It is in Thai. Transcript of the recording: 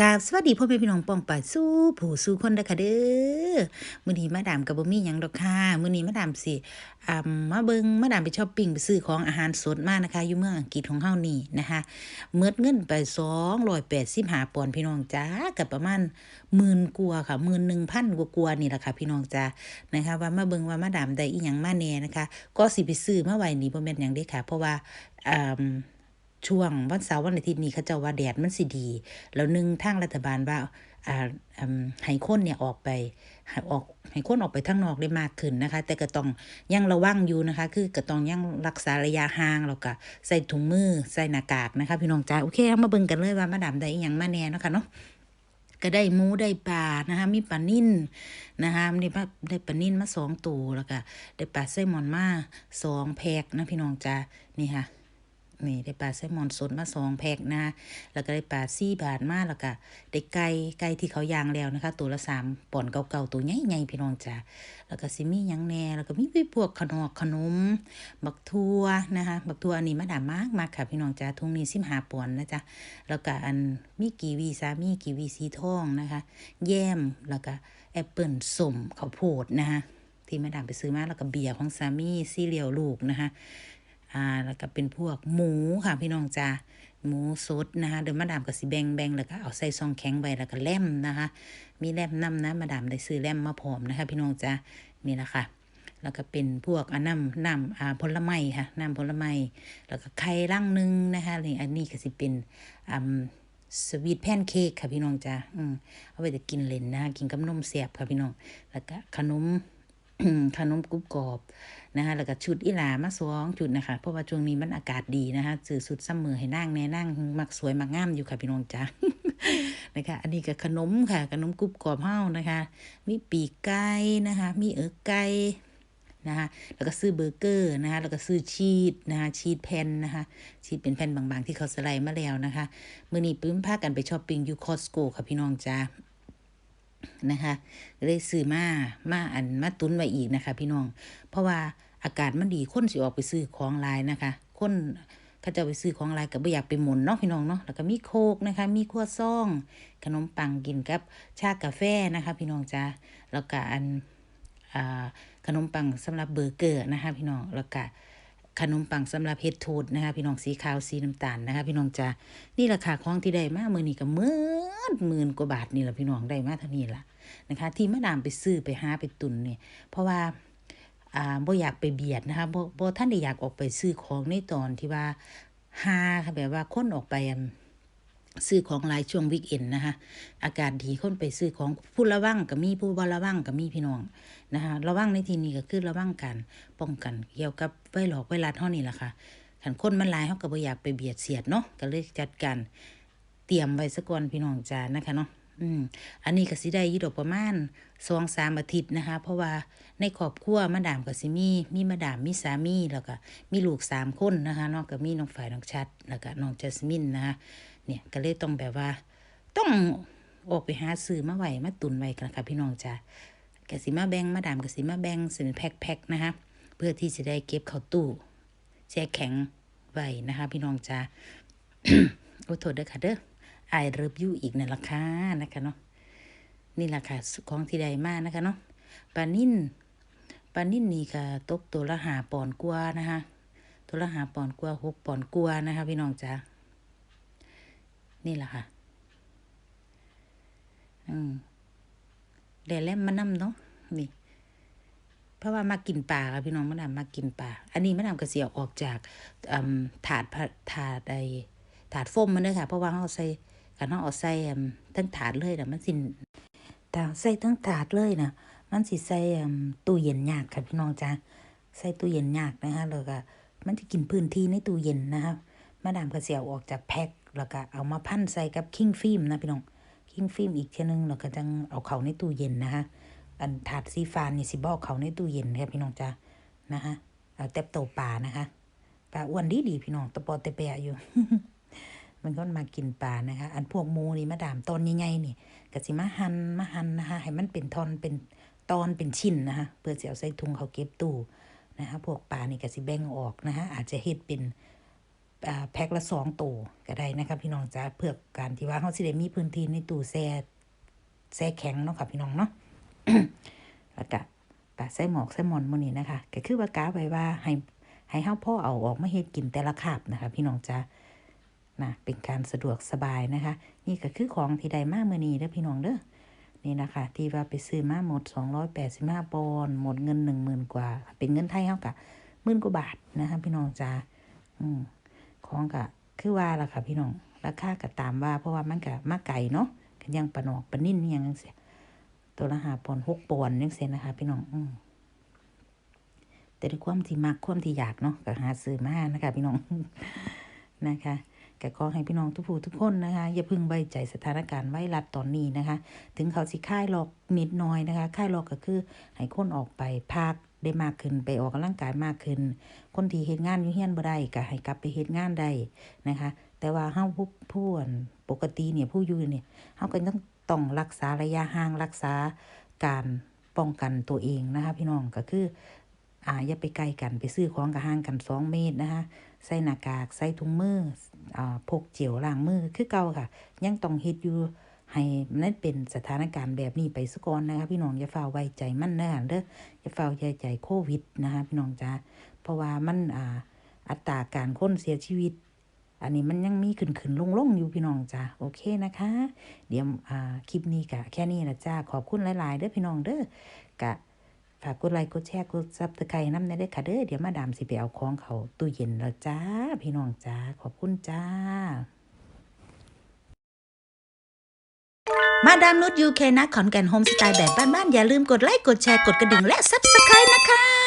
กาบสวัสดีพ่อแม่พี่น้องปองป่าสู้ผู้สู้คนเด้อค่ะเด้อมื้อนี้มาดามกับบ่มีหยังดอกค่ะมื้อนี้มาดามสิอ่ามาเบิงมาดามไปช้อปปิ้งไปซื้อของอาหารสดมานะคะ อยู่เมืองอังกฤษของเฮานี่นะคะเมิดเงินไป285ปอนด์พี่น้องจ้ากับประมาณหมื่นกว่าค่ะ11,000กว่าๆนี่ล่ะค่ะพี่น้องจ้านะคะ ว่ามาเบิงว่ามาดามได้อีหยังมาแน่นะคะ ก็สิไปซื้อมาไว้นี่บ่แม่นหยังเด้ค่ะ เพราะว่าอ่า ช่วงวันเสาร์วันอาทิตย์นี้เขาจ้าว่าแดดมันสิดี แล้วหนึ่งทางรัฐบาลว่าอ่าอืมให้คนเนี่ยออกไปให้ออกให้คนออกไปข้างนอกได้มากขึ้นนะคะ แต่ก็ต้องยังระวังอยู่นะคะ คือก็ต้องยังรักษาระยะห่างแล้วก็ใส่ถุงมือใส่หน้ากากนะคะ พี่น้องจ้าโอเคมาเบิ่งกันเลยว่ามาดามได้อหยังมาแน่นะคะเนาะก็ได้หมูได้ปลานะคะมีปลานิ่นนะคะได้ปลาได้ปลานิ่นมาสองตัวแล้วก็ได้ปลาไซลมอนมาสองแพ็คนะพี่น้องจ้านี่ค่ะ นี่ได้ปลาไซลมอนสดมาสองแพ็คนะแล้วก็ได้ปลาซี่บาทมาแล้วก็ได้ไก่ไก่ที่เขาย่างแล้วนะคะ ตัวละสามปอนด์เก่าๆตัวใหญ่ๆพี่น้องจ้าแล้วก็ซิมีหยังแน่แล้วก็มีพวกขนมขนม บักทั่วนะคะบักทั่วอันนี้มาดามมากมากค่ะพี่น้องจ้าทุ่งนี้สิบหาป่อนนะจ๊ะแล้วก็อันมีกีวีซามีกีวีสีทองนะคะ แยมแล้วก็แอปเปิลส้มข้าวโพดนะคะที่มาดามไปซื้อมาแล้วก็เบียร์ของสามีซีเรียลลูกนะคะ อ่าแล้วก็เป็นพวกหมูค่ะพี่น้องจ้าหมูสดนะคะเดี๋ยวมาดามก็สิแบ่งแบ่งแล้วก็เอาใส่ซองแข็งไว้แล้วก็แล่มนะคะ มีแล่มน้ำนะมาดามได้ซื้อแล่มมาพรอมนะคะ พี่น้องจ้านี่แหละค่ะแล้วก็เป็นพวกอน้ำน้ำอ่าผลไม้ค่ะน้ำผลไม้แล้วก็ไข่ร่างนึงนะคะนี่อันนี้ก็สิเป็นอ่าสวีทแพนเค้กค่ะพี่น้องจ้าอืมเอาไว้จะกินเล่นนะคะกินกับนมเสียบค่ะพี่น้อง แล้วก็ขนม ขนมกรุบกรอบนะคะแล้วก็ชุดอีหลามาสองชุดนะคะ เพราะว่าช่วงนี้มันอากาศดีนะคะซื้อสุดซ้ำมือให้นั่งแน่นั่งมักสวยมักงามอยู่ค่ะพี่น้องจ้านะคะอันนี้ก็ขนมค่ะ ขนมกรุบกรอบเฮานะคะ มีปีกไก่นะคะ มีเอิกไก่นะคะแล้วก็ซื้อเบอร์เกอร์นะคะแล้วก็ซื้อชีสนะคะชีสแผ่นนะคะชีสเป็นแผ่นบางๆ ที่เขาสไลด์มาแล้วนะคะเมื่อนี้ปื้มพากันไปช้อปปิ้งอยู่คอสโกค่ะพี่น้องจ้า นะคะเลยซื้อมามาอันมาตุนไว้อีกนะคะ พี่น้อง เพราะว่าอากาศมันดีคนสิออกไปซื้อของลายนะคะ คนเขาจะไปซื้อของลายก็บ่อยากไปหมุนเนาะพี่น้องเนาะแล้วก็มีโคกนะคะ มีขั้วซอง ขนมปังกินกับชากาแฟนะคะ พี่น้องจ้าแล้วก็อันอขนมปังสำหรับเบอร์เกอร์นะคะ พี่น้องแล้วก็ ขนมปังสำหรับเฮดทูดนะคะ พี่น้องสีขาวสีน้ำตาลนะคะ พี่น้องจ้านี่ราคาของที่ได้มาเมื่อนี้ก็หมื่นหมื่นกว่าบาทนี่แหละพี่น้องได้มาเท่านี้ล่ะนะคะ ที่มาดามไปซื้อไปหาไปตุนเนี่ยเพราะว่าอ่าบ่อยากไปเบียดนะคะบ่บ่ท่านได้อยากออกไปซื้อของในตอนที่ว่าหาแบบว่าคนออกไปอ ซื้อของหลายช่วงวิกเอนนะคะอากาศดีคนไปซื้อของผู้ระวังก็มีผู้บ่ระวังก็มีพี่น้องนะคะระวังในที่นี้ก็คือระวังกันป้องกันเกี่ยวกับไวรัสไวรัสเท่านี้แหละค่ะขันคนมันหลายเขาก็บ่อยากไปเบียดเสียดเนาะก็เลยจัดการเตรียมไว้ซะก่อนพี่น้องจ้านะคะเนาะ อืมอันนี้ก็สิได้ยี่ดอกประมาณสองสามอาทิตย์นะคะ เพราะว่าในครอบครัวมาดามกับสิมีมีมาดามมีสามีแล้วก็มีลูกสามคนนะคะเนอกก็มีน้องฝ่ายน้องชัดแล้วก็น้องจัสมินนะคะเนี่ยก็เลยต้องแบบว่า ต้องออกไปหาซื้อมาไวมาตุนไว้กันค่ะพี่น้องจ้ะกสิมาแบงมาดามกสิมาแบงสิเป็นแพ็คๆนะคะเพื่อที่จะได้เก็บเข้าตู้แช่แข็งไว้นะคะ พี่น้องจ้ะโอ้โทษเด้อค่ะเด้อ อายเริบอยู่อีกนั่นราคานะคะเนาะนี่ราคาของที่ใดมากนะคะเนาะปลานิ่นปลานิ่นนี่ก็ตกตัวละหาปอนด์กว่านะคะ ตัวละหาปอนด์กว่าหกปอนด์กว่านะคะ พี่น้องจ้ะนี่แหละค่ะ อืมแดดแลมมานำเนาะนี่ เพราะว่ามากินปลาค่ะพี่น้องมะนามากินปลาอันนี้มะนาวก็เสียออกจากอืมถาดพะถาดไอถาดโฟมมันเด้อค่ะ เพราะว่าเราใส่ กันเราเอาใส่ทั้งถาดเลยนะมันสิแต่ใส่ทั้งถาดเลยนะมันสิใส่ตู้เย็นยากค่ะพี่น้องจ้าใส่ตู้เย็นยากนะคะแล้วก็มันจะกินพื้นที่ในตู้เย็นนะคะมาดามก็เสียวออกจากแพ็คแล้วก็เอามาพันใส่กับคิงฟิล์มนะพี่น้องคิงฟิล์มอีกเช่นนึงแล้วก็จังเอาเขาในตู้เย็นนะคะอันถาดซีฟานนี่สิบอกเขาในตู้เย็นครับพี่น้องจ้านะคะเอาแต่โตปลานะคะปลาอ้วนดีดีพี่น้องตะปอตะเปะอยู่ มันก็มากินปลานะคะ อันพวกหมูนี่มาดามตอนใหญ่ๆนี่ก็สิมาหั่นมาหั่นนะคะให้มันเป็นทอนเป็นตอนเป็นชิ้นนะคะเพื่อจะเอาใส่ถุงเขาเก็บตู้นะคะพวกปลานี่ก็สิแบ่งออกนะคะอาจจะเฮ็ดเป็นแพ็คละสองตัวก็ได้นะครับพี่น้องจ้าเพื่อการที่ว่าเขาสิได้มีพื้นที่ในตู้แช่แช่แข็งเนาะค่ะพี่น้องเนาะแล้วก็กะใส่หมอกใส่หมอนมื้อนี้นะคะก็คือว่ากาไว้ว่าให้ให้เฮาพ่อเอาออกมาเฮ็ดกินแต่ละคาบนะคะ พี่น้องจ้า นะเป็นการสะดวกสบายนะคะ นี่ก็คือของที่ได้มากเมื้อนี้เด้อพี่น้องเด้อนี่นะคะ ที่ว่าไปซื้อมาหมด 285ปอนด์หมดเงิน 10,000 กว่า เป็นเงินไทยเฮากะหมื่นกว่าบาทนะคะพี่น้องจ้าอืมของก็คือว่าล่ะค่ะพี่น้องราคาก็ตามว่า เพราะว่ามันก็มาไก่เนาะก็ยังปลาหนอกปลานิ่นยังจังซี่ตัวละหาปอนหกปอนด์จังเซี่นะคะ พี่น้องอืมแต่ด้วยความที่มักความที่อยากเนาะก็หาซื้อมานะคะ พี่น้องนะคะ ก็ขอให้พี่น้องทุกผู้ทุกคนนะคะ อย่าพึ่งไว้ใจสถานการณ์ไวรัสตอนนี้นะคะ ถึงเขาสิค่ายหลอกนิดน้อยนะคะค่ายหลอกก็คือให้คนออกไปพักได้มากขึ้นไปออกกำลังกายมากขึ้น คนที่เฮ็ดงานอยู่เฮียนบ่ได้ก็ให้กลับไปเฮ็ดงานได้นะคะ แต่ว่าเฮาผู้ผู้ปกติเนี่ยผู้อยู่เนี่ยเฮาก็ต้องต้องรักษาระยะห่างรักษาการป้องกันตัวเองนะคะ พี่น้องก็คืออ่าอย่าไปใกล้กันไปซื้อของกับห่างกันสองเมตรนะคะ ใส่หน้ากาก ใส่ถุงมืออ่าพกเจลล้างมือคือเก่าค่ะ ยังต้องเฮ็ดอยู่ให้นั่นเป็นสถานการณ์แบบนี้ไปสก่อนนะคะ พี่น้องอย่าฝ่าไว้ใจมันนะเด้ออย่าฝ่าไว้ใจโควิดนะคะ พี่น้องจ้าเพราะว่ามันอ่าอัตราการคนเสียชีวิต อันนี้มันยังมีขึ้นขึ้นลงลงๆอยู่พี่น้องจ้าโอเคนะคะ เดี๋ยวอ่าคลิปนี้กะแค่นี้ละจ้าขอบคุณหลาย ๆ เด้อพี่น้องเด้อกะ ฝากกดไลค์กดแชร์กดซับสไครต์น้ำในเด้อค่ะเด้อเดี๋ยวมาดามสิไปเอาของเขาตู้เย็นแล้วจ้า พี่น้องจ้า ขอบคุณจ้า มาดามนุชยูเคนะขอนแก่นโฮมสไตล์แบบบ้านๆอย่าลืมกดไลค์กดแชร์กดกระดิ่งและซับสไครต์นะคะ